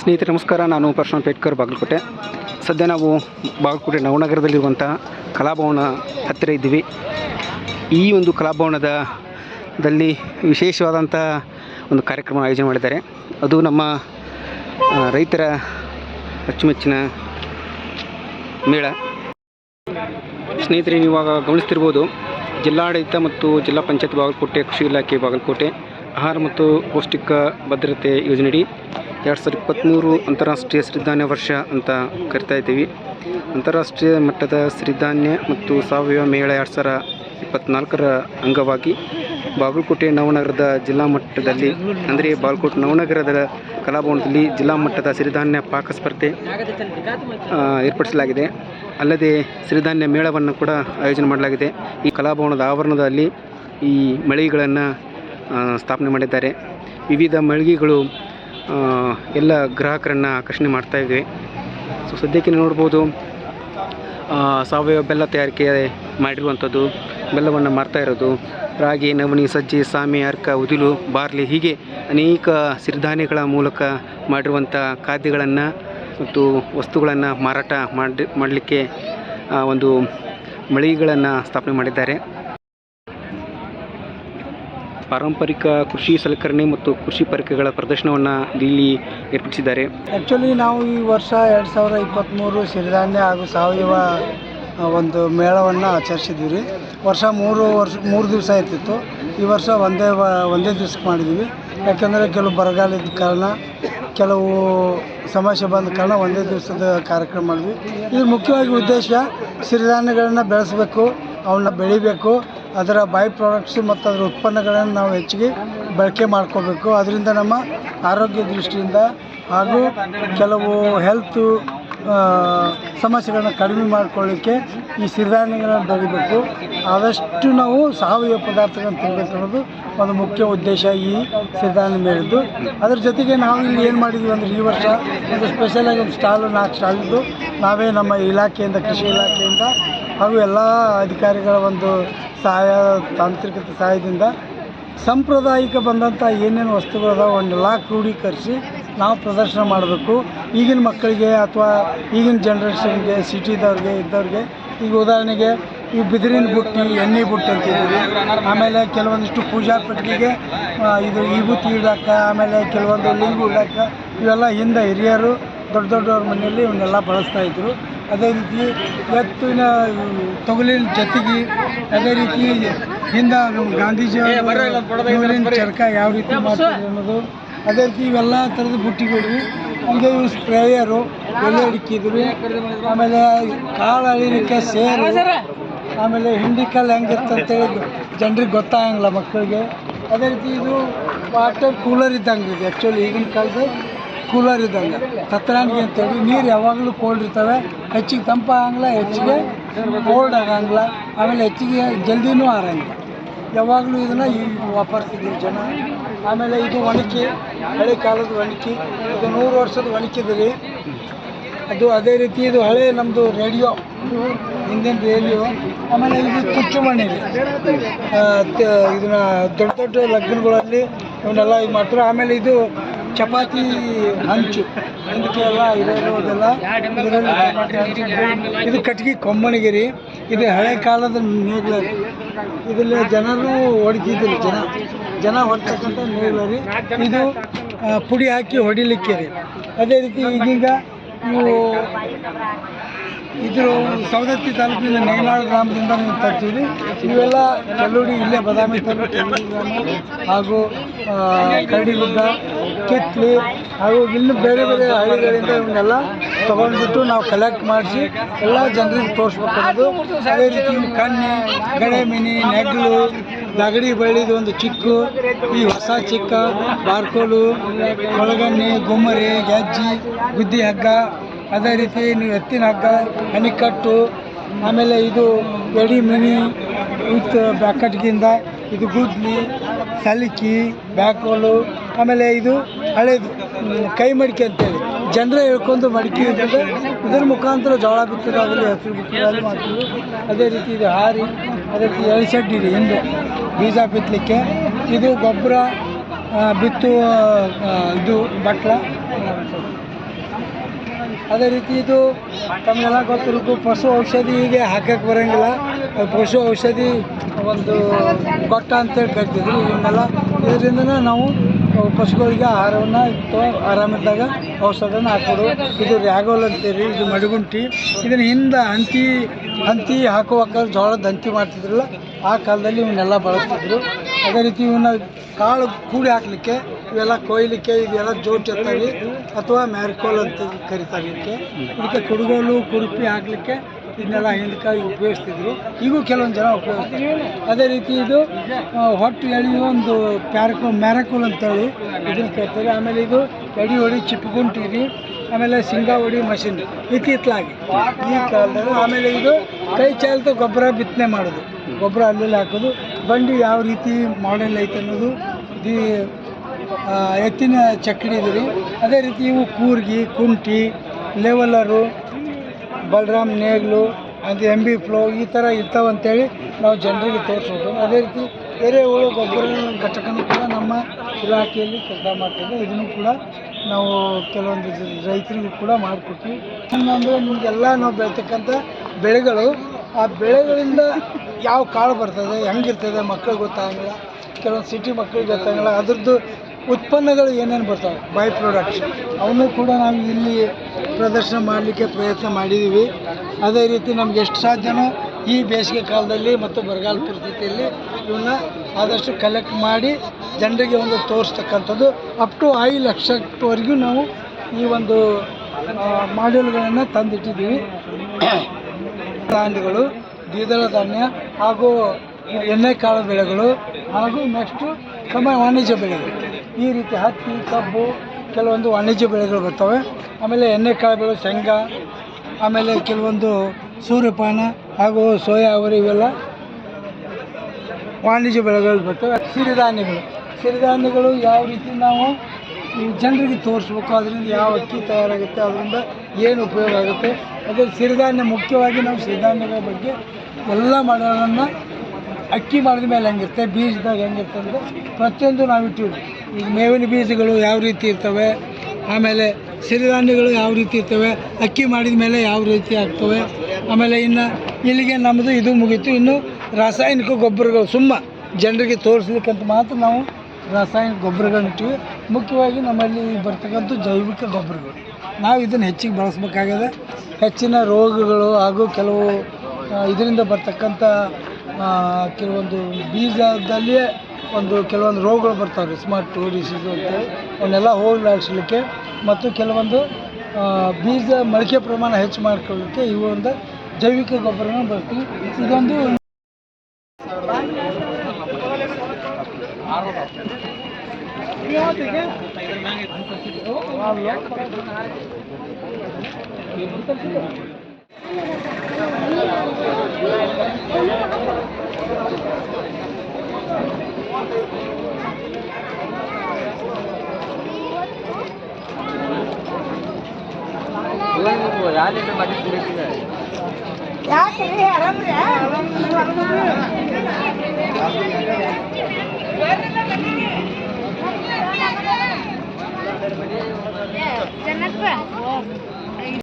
ಸ್ನೇಹಿತರೆ, ನಮಸ್ಕಾರ. ನಾನು ಪರಶುರಾಮ್ ಪೇಟ್ಕರ್, ಬಾಗಲಕೋಟೆ. ಸದ್ಯ ನಾವು ಬಾಗಲಕೋಟೆ ನವನಗರದಲ್ಲಿರುವಂಥ ಕಲಾಭವನ ಹತ್ತಿರ ಇದ್ದೀವಿ. ಈ ಒಂದು ಕಲಾಭವನದ ದಲ್ಲಿ ವಿಶೇಷವಾದಂಥ ಒಂದು ಕಾರ್ಯಕ್ರಮ ಆಯೋಜನೆ ಮಾಡಿದ್ದಾರೆ. ಅದು ನಮ್ಮ ರೈತರ ಅಚ್ಚುಮೆಚ್ಚಿನ ಮೇಳ. ಸ್ನೇಹಿತರೆ, ನೀವು ಇವಾಗ ಗಮನಿಸ್ತಿರ್ಬೋದು, ಜಿಲ್ಲಾಡಳಿತ ಮತ್ತು ಜಿಲ್ಲಾ ಪಂಚಾಯತ್ ಬಾಗಲಕೋಟೆ, ಕೃಷಿ ಇಲಾಖೆ ಬಾಗಲಕೋಟೆ ಆಹಾರ ಮತ್ತು ಪೌಷ್ಟಿಕ ಭದ್ರತೆ ಯೋಜನೆಯಡಿ ಎರಡು ಸಾವಿರದ ಇಪ್ಪತ್ತ್ಮೂರು ಅಂತಾರಾಷ್ಟ್ರೀಯ ಸಿರಿಧಾನ್ಯ ವರ್ಷ ಅಂತ ಕರಿತಾ ಇದ್ದೀವಿ. ಅಂತಾರಾಷ್ಟ್ರೀಯ ಮಟ್ಟದ ಸಿರಿಧಾನ್ಯ ಮತ್ತು ಸಾವಯವ ಮೇಳ ಎರಡು ಸಾವಿರ ಇಪ್ಪತ್ತ್ನಾಲ್ಕರ ಅಂಗವಾಗಿ ಬಾಗಲಕೋಟೆ ನವನಗರದ ಜಿಲ್ಲಾ ಮಟ್ಟದಲ್ಲಿ, ಅಂದರೆ ಬಾಗಲಕೋಟೆ ನವನಗರದ ಕಲಾಭವನದಲ್ಲಿ ಜಿಲ್ಲಾ ಮಟ್ಟದ ಸಿರಿಧಾನ್ಯ ಪಾಕ ಸ್ಪರ್ಧೆ ಏರ್ಪಡಿಸಲಾಗಿದೆ. ಅಲ್ಲದೆ ಸಿರಿಧಾನ್ಯ ಮೇಳವನ್ನು ಕೂಡ ಆಯೋಜನೆ ಮಾಡಲಾಗಿದೆ. ಈ ಕಲಾಭವನದ ಆವರಣದಲ್ಲಿ ಈ ಮಳಿಗೆಗಳನ್ನು ಸ್ಥಾಪನೆ ಮಾಡಿದ್ದಾರೆ. ವಿವಿಧ ಮಳಿಗೆಗಳು ಎಲ್ಲ ಗ್ರಾಹಕರನ್ನು ಆಕರ್ಷಣೆ ಮಾಡ್ತಾ ಇವೆ. ಸೊ ಸದ್ಯಕ್ಕೆ ನೋಡ್ಬೋದು ಸಾವಯವ ಬೆಲ್ಲ ತಯಾರಿಕೆ ಮಾಡಿರುವಂಥದ್ದು, ಬೆಲ್ಲವನ್ನು ಮಾರ್ತಾ ಇರೋದು. ರಾಗಿ, ನವಣಿ, ಸಜ್ಜೆ, ಸಾಮೆ, ಅರ್ಕ, ಉದಿಲು, ಬಾರ್ಲಿ ಹೀಗೆ ಅನೇಕ ಸಿರಿಧಾನ್ಯಗಳ ಮೂಲಕ ಮಾಡಿರುವಂಥ ಖಾದ್ಯಗಳನ್ನು ಮತ್ತು ವಸ್ತುಗಳನ್ನು ಮಾರಾಟ ಮಾಡಿ, ಮಾಡಲಿಕ್ಕೆ ಒಂದು ಮಳಿಗೆಗಳನ್ನು ಸ್ಥಾಪನೆ ಮಾಡಿದ್ದಾರೆ. ಪಾರಂಪರಿಕ ಕೃಷಿ ಸಲಕರಣೆ ಮತ್ತು ಕೃಷಿ ಪರಿಕರಗಳ ಪ್ರದರ್ಶನವನ್ನು ಇಲ್ಲಿ ಏರ್ಪಡಿಸಿದ್ದಾರೆ. ಆ್ಯಕ್ಚುಲಿ ನಾವು ಈ ವರ್ಷ ಎರಡು ಸಾವಿರ ಇಪ್ಪತ್ತ್ಮೂರು ಸಿರಿಧಾನ್ಯ ಹಾಗೂ ಸಾವಯವ ಒಂದು ಮೇಳವನ್ನು ಆಚರಿಸಿದ್ವಿ ರೀ ವರ್ಷ ಮೂರು ವರ್ಷ, ಮೂರು ದಿವಸ ಇರ್ತಿತ್ತು. ಈ ವರ್ಷ ಒಂದೇ ಒಂದೇ ದಿವ್ಸಕ್ಕೆ ಮಾಡಿದ್ದೀವಿ. ಯಾಕೆಂದರೆ ಕೆಲವು ಬರಗಾಲದ ಕಾರಣ, ಕೆಲವು ಸಮಸ್ಯೆ ಬಂದ ಕಾರಣ ಒಂದೇ ದಿವಸದ ಕಾರ್ಯಕ್ರಮ ಮಾಡಿದ್ವಿ. ಇದು ಮುಖ್ಯವಾಗಿ ಉದ್ದೇಶ, ಸಿರಿಧಾನ್ಯಗಳನ್ನು ಬೆಳೆಸಬೇಕು, ಅವನ್ನ ಬೆಳಿಬೇಕು ಅದರ ಬೈ ಪ್ರಾಡಕ್ಟ್ಸು ಮತ್ತು ಅದರ ಉತ್ಪನ್ನಗಳನ್ನು ನಾವು ಹೆಚ್ಚಿಗೆ ಬಳಕೆ ಮಾಡ್ಕೋಬೇಕು. ಅದರಿಂದ ನಮ್ಮ ಆರೋಗ್ಯ ದೃಷ್ಟಿಯಿಂದ ಹಾಗೂ ಕೆಲವು ಹೆಲ್ತು ಸಮಸ್ಯೆಗಳನ್ನ ಕಡಿಮೆ ಮಾಡ್ಕೊಳ್ಳಿಕ್ಕೆ ಈ ಸಿರಿಧಾನ್ಯಗಳನ್ನು ಬೆಳಿಬೇಕು. ಆದಷ್ಟು ನಾವು ಸಾವಯವ ಪದಾರ್ಥಗಳನ್ನು ತಿನ್ನಬೇಕು ಅನ್ನೋದು ಒಂದು ಮುಖ್ಯ ಉದ್ದೇಶ ಈ ಸಿರಿಧಾನ್ಯ ಮೇಲಿದ್ದು. ಅದ್ರ ಜೊತೆಗೆ ನಾವು ಇಲ್ಲಿ ಏನು ಮಾಡಿದ್ವಿ ಅಂದರೆ ಈ ವರ್ಷ ಒಂದು ಸ್ಪೆಷಲಾಗಿ ಒಂದು ಸ್ಟಾಲು ನಾಲ್ಕು ಸ್ಟಾಲ್ ಇದ್ದು ನಾವೇ ನಮ್ಮ ಇಲಾಖೆಯಿಂದ, ಕೃಷಿ ಇಲಾಖೆಯಿಂದ ಹಾಗೂ ಎಲ್ಲ ಅಧಿಕಾರಿಗಳ ಒಂದು ಸಹಾಯ ತಾಂತ್ರಿಕತೆ ಸಹಾಯದಿಂದ ಸಾಂಪ್ರದಾಯಿಕ ಬಂದಂಥ ಏನೇನು ವಸ್ತುಗಳದ ಅವನ್ನೆಲ್ಲ ಕ್ರೋಢೀಕರಿಸಿ ನಾವು ಪ್ರದರ್ಶನ ಮಾಡಬೇಕು. ಈಗಿನ ಮಕ್ಕಳಿಗೆ ಅಥವಾ ಈಗಿನ ಜನ್ರೇಷನ್ಗೆ ಸಿಟಿದವ್ರಿಗೆ ಇದ್ದವ್ರಿಗೆ ಈಗ ಉದಾಹರಣೆಗೆ ಈ ಬಿದಿರಿನ ಬುಟ್ಟಿ ಎಣ್ಣೆ ಬುಟ್ಟಿ ಅಂತಿದ್ದೀವಿ ಆಮೇಲೆ ಕೆಲವೊಂದಿಷ್ಟು ಪೂಜಾ ಪೆಟ್ಟಿಗೆಗೆ ಆ, ಇದು ವಿಭೂತಿ ಇಡಕ್ಕೆ ಆಮೇಲೆ ಕೆಲವೊಂದು ಲಿಂಗು ಇಡಕ್ಕೆ ಇವೆಲ್ಲ ಹಿಂದೆ ಹಿರಿಯರು ದೊಡ್ಡ ದೊಡ್ಡವ್ರ ಮನೆಯಲ್ಲಿ ಇವನ್ನೆಲ್ಲ ಬಳಸ್ತಾ ಇದ್ರು. ಅದೇ ರೀತಿ ಎತ್ತಿನ ತೊಗಲಿನ ಜೊತೆಗೆ ಅದೇ ರೀತಿ ಹಿಂದೆ ಗಾಂಧೀಜಿ ನೂಲಿನ ಚರ್ಕ ಯಾವ ರೀತಿ ಮಾಡ್ತಾರೆ ಅನ್ನೋದು ಅದೇ ರೀತಿ ಇವೆಲ್ಲ ಥರದ ಬುಟ್ಟಿಗಳು. ಈಗ ಇವು ಸ್ಪ್ರೇಯರು ಎಲೆ ಹಿಡಿಕಿದ್ರು. ಆಮೇಲೆ ಕಾಳು ಅಳಿಲಿಕ್ಕೆ ಸೇರು. ಆಮೇಲೆ ಹಿಂಡಿಕಲ್ ಹೆಂಗಿರುತ್ತೆ ಅಂತೇಳಿ ಜನರಿಗೆ ಗೊತ್ತಾಗಂಗಿಲ್ಲ ಮಕ್ಕಳಿಗೆ. ಅದೇ ರೀತಿ ಇದು ವಾಟರ್ ಕೂಲರ್ ಇದ್ದಂಗೆ ಇದೆ ಆ್ಯಕ್ಚುಲಿ ಈಗಿನ ಕಾಲದ ಕೂಲರ್ ಇದ್ದಂಗೆ. ಅಂತ ಅಂತೇಳಿ ನೀರು ಯಾವಾಗಲೂ ಕೋಲ್ಡ್ ಇರ್ತವೆ. ಹೆಚ್ಚಿಗೆ ತಂಪಾಗಂಗಿಲ್ಲ ಹೆಚ್ಚಿಗೆ ಕೋಲ್ಡ್ ಆಗಂಗಿಲ್ಲ. ಆಮೇಲೆ ಹೆಚ್ಚಿಗೆ ಜಲ್ದಿನೂ ಆರಂಗಿಲ್ಲ. ಯಾವಾಗಲೂ ಇದನ್ನು ಈ ವಾಪರ್ತಿದ್ದೀವಿ ಜನ. ಆಮೇಲೆ ಇದು ಒಣಕಿ, ಹಳೆ ಕಾಲದ ಒಣಕಿ ಇದು ನೂರು ವರ್ಷದ ಒಣಕಿದ್ರಿ ಅದು ಅದೇ ರೀತಿ ಇದು ಹಳೆ ನಮ್ಮದು ರೇಡಿಯೋ, ಹಿಂದಿನ ರೇಡಿಯೋ. ಆಮೇಲೆ ಇದು ಕುಚ್ಚು ಮಣಿ ರೀ ತ- ಇದನ್ನ ದೊಡ್ಡ ದೊಡ್ಡ ಲಗ್ನಗಳಲ್ಲಿ ಇವನ್ನೆಲ್ಲ ಇದು ಮಾಡ್ತಾರೆ. ಆಮೇಲೆ ಇದು ಚಪಾತಿ ಹಂಚು. ಇದಕ್ಕೆ ಎಲ್ಲ ಇರೋದೆಲ್ಲ ಇದು- ಕಟ್ಗೆ ಕೊಂಬಣಿಗೆ ರೀ ಇದು ಹಳೆ ಕಾಲದ ನೇಗ್ಲ ರೀ ಇದರಲ್ಲಿ ಜನರು ಹೊಡಿತಿದ್ರು ಜನ. ಜನ ಹೊಡ್ತಕ್ಕಂಥ ನೇಗ್ಲ ರೀ ಇದು ಪುಡಿ ಹಾಕಿ ಹೊಡಿಲಿಕ್ಕೆ ರೀ ಅದೇ ರೀತಿ ಈಗೀಗ ಇವು ಇದ್ರ ಸವದತ್ತಿ ತಾಲೂಕಿನ ನೇಮಾಳ ಗ್ರಾಮದಿಂದ ನೀವು ತರ್ತೀವಿ ಇವೆಲ್ಲ ಕಲ್ಲುಡಿ, ಇಲ್ಲೇ ಬದಾಮಿ ತಾಲೂಕು ಹಾಗೂ ಕರಡಿಗುಡ್ಡ ಕಿತ್ಲಿ ಹಾಗೂ ಇನ್ನು ಬೇರೆ ಬೇರೆ ಹಳ್ಳಿಗಳಿಂದ ಇವನ್ನೆಲ್ಲ ತೊಗೊಂಡ್ಬಿಟ್ಟು ನಾವು ಕಲೆಕ್ಟ್ ಮಾಡಿಸಿ ಎಲ್ಲ ಜನರಿಗೆ ತೋರಿಸ್ಬೇಕನ್ನೋದು. ಅದೇ ರೀತಿ ಕಣ್ಣೆ ಗಡೆ ಮಿನಿ, ನೆಗ್ಲು ಲಗಡಿ ಬಳ್ಳಿದು ಒಂದು ಚಿಕ್ಕು, ಈ ಹೊಸ ಚಿಕ್ಕ, ಬಾರ್ಕೋಲು ಒಳಗಣ್ಣೆ ಗುಮ್ಮರಿ, ಗೆಜ್ಜಿ, ಗುದ್ದಿ ಹಗ್ಗ, ಅದೇ ರೀತಿ ನೀವು ಎತ್ತಿನ ಹಗ್ಗ ಹನಿಕಟ್ಟು ಆಮೇಲೆ ಇದು ಎಡಿ ಮಿನಿ ವಿತ್ ಬ್ಯಾಕಟ್ಗಿಂದ, ಇದು ಗುದ್ಲಿ, ಸಲಿಕಿ ಬ್ಯಾಕೋಲು ಆಮೇಲೆ ಇದು ಹಳೇದು ಕೈ ಮಡಿಕೆ ಅಂತೇಳಿ. ಜನರೇ ಹೇಳ್ಕೊಂಡು ಮಡಿಕೆ ಇದ್ದರೆ ಇದರ ಮುಖಾಂತರ ಜೋಳ ಬಿತ್ತೋದಾಗಲಿ ಹೆಸರು ಬಿತ್ತೋದಾಗಲಿ ಮಾಡ್ತೀವಿ ಅದೇ ರೀತಿ ಇದು ಹಾರಿ, ಅದೇ ರೀತಿ ಎಳ್ಸಡ್ಡಿ ಇದೆ ಹಿಂದೆ, ಬೀಜ ಬಿತ್ತಲಿಕ್ಕೆ. ಇದು ಗೊಬ್ಬರ ಬಿತ್ತು ಇದು ಬಟ್ಲ. ಅದೇ ರೀತಿ ಇದು ತಮಗೆಲ್ಲ ಗೊತ್ತಿರಬೇಕು ಪಶು ಔಷಧಿಗೆ ಹಾಕಕ್ಕೆ ಬರೋಂಗಿಲ್ಲ. ಪಶು ಔಷಧಿ ಒಂದು ಗೊಟ್ಟ ಅಂತೇಳಿ ಕರಿತಿದ್ರು ಇವನ್ನೆಲ್ಲ ಇದರಿಂದನೇ ನಾವು ಪಶುಗಳಿಗೆ ಆಹಾರವನ್ನು ಆರಾಮಿದ್ದಾಗ ಔಷಧನ ಹಾಕೋದು ಇದು ರ್ಯಾಗೋಲ್ ಅಂತೀರಿ, ಇದು ಮಡಿಗುಂಟಿ. ಇದನ್ನ ಹಿಂದೆ ಹಂತಿ ಹಂತಿ ಹಾಕುವಾಗ ಜೋಳದ ಹಂತಿ ಮಾಡ್ತಿದ್ರಲ್ಲ, ಆ ಕಾಲದಲ್ಲಿ ಇವನ್ನೆಲ್ಲ ಬಳಸ್ತಿದ್ರು. ಅದೇ ರೀತಿ ಇವನ್ನ ಕಾಳು ಕೂಡಿ ಹಾಕಲಿಕ್ಕೆ, ಇವೆಲ್ಲ ಕೊಯ್ಲಿಕ್ಕೆ, ಇವೆಲ್ಲ ಜೋಟ್ ಎತ್ತಾಗಿ, ಅಥವಾ ಮ್ಯಾರಿಕೋಲ್ ಅಂತ ಕರಿತಾರೆ ಇದಕ್ಕೆ. ಇದಕ್ಕೆ ಕುಡುಗೋಲು ಕುರುಪಿ ಹಾಕಲಿಕ್ಕೆ ಇದನ್ನೆಲ್ಲ ಹಿಂದಕ್ಕಾಗಿ ಉಪಯೋಗಿಸ್ತಿದ್ರು. ಈಗೂ ಕೆಲವೊಂದು ಜನ ಉಪಯೋಗಿಸ್ತಾರೆ. ಅದೇ ರೀತಿ ಇದು ಹೊಟ್ಟು ಎಳೆಯುವ ಒಂದು ಪ್ಯಾರಕೋ, ಮ್ಯಾರಕೋಲ್ ಅಂತೇಳಿ ಇದನ್ನು ಕೇಳ್ತಾರೆ. ಆಮೇಲೆ ಇದು ಎಡಿ ಹೊಡಿ ಚಿಪ್ಪುಗುಂಟಿರಿ ಆಮೇಲೆ ಶೇಂಗಾ ಹೊಡಿ, ಮಷಿನ್ ಇತ್ತಿತ್ತಲಾಗಿ ಈ ಕಾಲದಲ್ಲಿ. ಆಮೇಲೆ ಇದು ಕೈ ಚಾಲಿತ ಗೊಬ್ಬರ ಬಿತ್ತನೆ ಮಾಡೋದು. ಗೊಬ್ಬರ ಅಲ್ಲೆಲ್ಲ ಹಾಕೋದು. ಬಂಡಿ ಯಾವ ರೀತಿ ಮಾಡೆಲ್ ಐತೆ ಅನ್ನೋದು ದಿ ಎತ್ತಿನ ಚಕ್ಕಡಿ ಇದ್ರಿ. ಅದೇ ರೀತಿ ಇವು ಕೂರ್ಗಿ, ಕುಂಟಿ ಲೆವೆಲರು ಬಲರಾಮ್ ನೇಗ್ಲು ಅಂತ ಎಂ ಬಿ ಫ್ಲೋ ಈ ಥರ ಇರ್ತಾವಂತೇಳಿ ನಾವು ಜನರಿಗೆ ತೋರಿಸೋದು ಅದೇ ರೀತಿ ಎರೆಹುಳು ಗೊಬ್ಬರ ಘಟಕನೂ ಕೂಡ ನಮ್ಮ ಇಲಾಖೆಯಲ್ಲಿ ಕೆಲಸ ಮಾಡ್ತೇವೆ ಇದನ್ನು ಕೂಡ ನಾವು ಕೆಲವೊಂದು ರೈತರಿಗೂ ಕೂಡ ಮಾಡಿಕೊಡ್ತೀವಿ ಅಂದರೆ ನಿಮಗೆಲ್ಲ ನಾವು ಬೆಳೀತಕ್ಕಂಥ ಬೆಳೆಗಳು, ಆ ಬೆಳೆಗಳಿಂದ ಯಾವ ಕಾಳು ಬರ್ತದೆ, ಹೆಂಗಿರ್ತದೆ ಮಕ್ಕಳಿಗೆ ಗೊತ್ತಾಗಂಗಿಲ್ಲ. ಕೆಲವೊಂದು ಸಿಟಿ ಮಕ್ಕಳಿಗೆ ಗೊತ್ತಾಗಂಗಿಲ್ಲ. ಅದ್ರದ್ದು ಉತ್ಪನ್ನಗಳು ಏನೇನು ಬರ್ತವೆ? ಬೈ ಪ್ರಾಡಕ್ಟ್ಸ್ ಅವನ್ನೂ ಕೂಡ ನಾವು ಇಲ್ಲಿ ಪ್ರದರ್ಶನ ಮಾಡಲಿಕ್ಕೆ ಪ್ರಯತ್ನ ಮಾಡಿದ್ದೀವಿ. ಅದೇ ರೀತಿ ನಮ್ಗೆ ಎಷ್ಟು ಸಾಧ್ಯನೋ ಈ ಬೇಸಿಗೆ ಕಾಲದಲ್ಲಿ ಮತ್ತು ಬರಗಾಲ ಪರಿಸ್ಥಿತಿಯಲ್ಲಿ ಇವನ್ನ ಆದಷ್ಟು ಕಲೆಕ್ಟ್ ಮಾಡಿ ಜನರಿಗೆ ಒಂದು ತೋರಿಸ್ತಕ್ಕಂಥದ್ದು. ಅಪ್ ಟು ಐದು ಲಕ್ಷವರೆಗೂ ನಾವು ಈ ಒಂದು ಮಾಡ್ಯೂಲ್ಗಳನ್ನು ತಂದಿಟ್ಟಿದ್ದೀವಿ. ಧಾನ್ಯಗಳು, ದ್ವಿದಳ ಧಾನ್ಯ ಹಾಗೂ ಎಣ್ಣೆಕಾಳು ಬೆಳೆಗಳು ಹಾಗೂ ನೆಕ್ಸ್ಟು ಕಮ, ವಾಣಿಜ್ಯ ಬೆಳೆಗಳು. ಈ ರೀತಿ ಹತ್ತಿ, ಕಬ್ಬು, ಕೆಲವೊಂದು ವಾಣಿಜ್ಯ ಬೆಳೆಗಳು ಬರ್ತವೆ. ಆಮೇಲೆ ಎಣ್ಣೆ ಕಾಳುಗಳು, ಶೇಂಗಾ, ಆಮೇಲೆ ಕೆಲವೊಂದು ಸೂರ್ಯಪಾನ ಹಾಗೂ ಸೋಯಾ ಅವರು ಇವೆಲ್ಲ ವಾಣಿಜ್ಯ ಬೆಳೆಗಳು ಬರ್ತವೆ. ಸಿರಿಧಾನ್ಯಗಳು. ಸಿರಿಧಾನ್ಯಗಳು ಯಾವ ರೀತಿ ನಾವು ಈ ಜನರಿಗೆ ತೋರಿಸ್ಬೇಕು, ಅದರಿಂದ ಯಾವ ಅಕ್ಕಿ ತಯಾರಾಗುತ್ತೆ, ಅದರಿಂದ ಏನು ಉಪಯೋಗ ಆಗುತ್ತೆ ಅದೇ ಸಿರಿಧಾನ್ಯ ಮುಖ್ಯವಾಗಿ ನಾವು ಸಿರಿಧಾನ್ಯಗಳ ಬಗ್ಗೆ ಎಲ್ಲ ಮಾಡೋದನ್ನು ಅಕ್ಕಿ ಮಾಡಿದ ಮೇಲೆ ಹೆಂಗಿರುತ್ತೆ, ಬೀಜದಾಗ ಹೆಂಗಿರುತ್ತೆ ಅಂದರೆ ಪ್ರತಿಯೊಂದು ನಾವು ಇಟ್ಟಿವಿ ಈಗ ಮೇವಿನ ಬೀಜಗಳು ಯಾವ ರೀತಿ ಇರ್ತವೆ, ಆಮೇಲೆ ಸಿರಿಧಾನ್ಯಗಳು ಯಾವ ರೀತಿ ಇರ್ತವೆ, ಅಕ್ಕಿ ಮಾಡಿದ ಮೇಲೆ ಯಾವ ರೀತಿ ಆಗ್ತವೆ, ಆಮೇಲೆ ಇನ್ನು ಇಲ್ಲಿಗೆ ನಮ್ಮದು ಇದು ಮುಗೀತು. ಇನ್ನು ರಾಸಾಯನಿಕ ಗೊಬ್ಬರಗಳು, ಸುಮ್ಮ ಜನರಿಗೆ ತೋರಿಸ್ಲಿಕ್ಕಂತ ಮಾತ್ರ ನಾವು ರಾಸಾಯನಿಕ ಗೊಬ್ಬರಗಳನ್ನ ಇಟ್ಟಿವಿ. ಮುಖ್ಯವಾಗಿ ನಮ್ಮಲ್ಲಿ ಬರ್ತಕ್ಕಂಥ ಜೈವಿಕ ಗೊಬ್ಬರಗಳು. ನಾವು ಇದನ್ನು ಹೆಚ್ಚಿಗೆ ಬಳಸ್ಬೇಕಾಗಿದೆ. ಹೆಚ್ಚಿನ ರೋಗಗಳು ಹಾಗೂ ಕೆಲವು ಇದರಿಂದ ಬರ್ತಕ್ಕಂಥ ಕೆಲವೊಂದು ಬೀಜದಲ್ಲಿಯೇ ಒಂದು ಕೆಲವೊಂದು ರೋಗಗಳು ಬರ್ತಾವೆ ಸ್ಮಾರ್ಟ್ ಡಿಸೀಸು ಅಂತೇಳಿ. ಅವನ್ನೆಲ್ಲ ಹೋಗಲಾಡಿಸ್ಲಿಕ್ಕೆ ಮತ್ತು ಕೆಲವೊಂದು ಬೀಜ ಮೊಳಕೆ ಪ್ರಮಾಣ ಹೆಚ್ಚು ಮಾಡ್ಕೊಳ್ಳೋಕ್ಕೆ ಇವು ಒಂದು ಜೈವಿಕ ಗೊಬ್ಬರನ ಬರ್ತೀವಿ ಇದೊಂದು जन्नत पर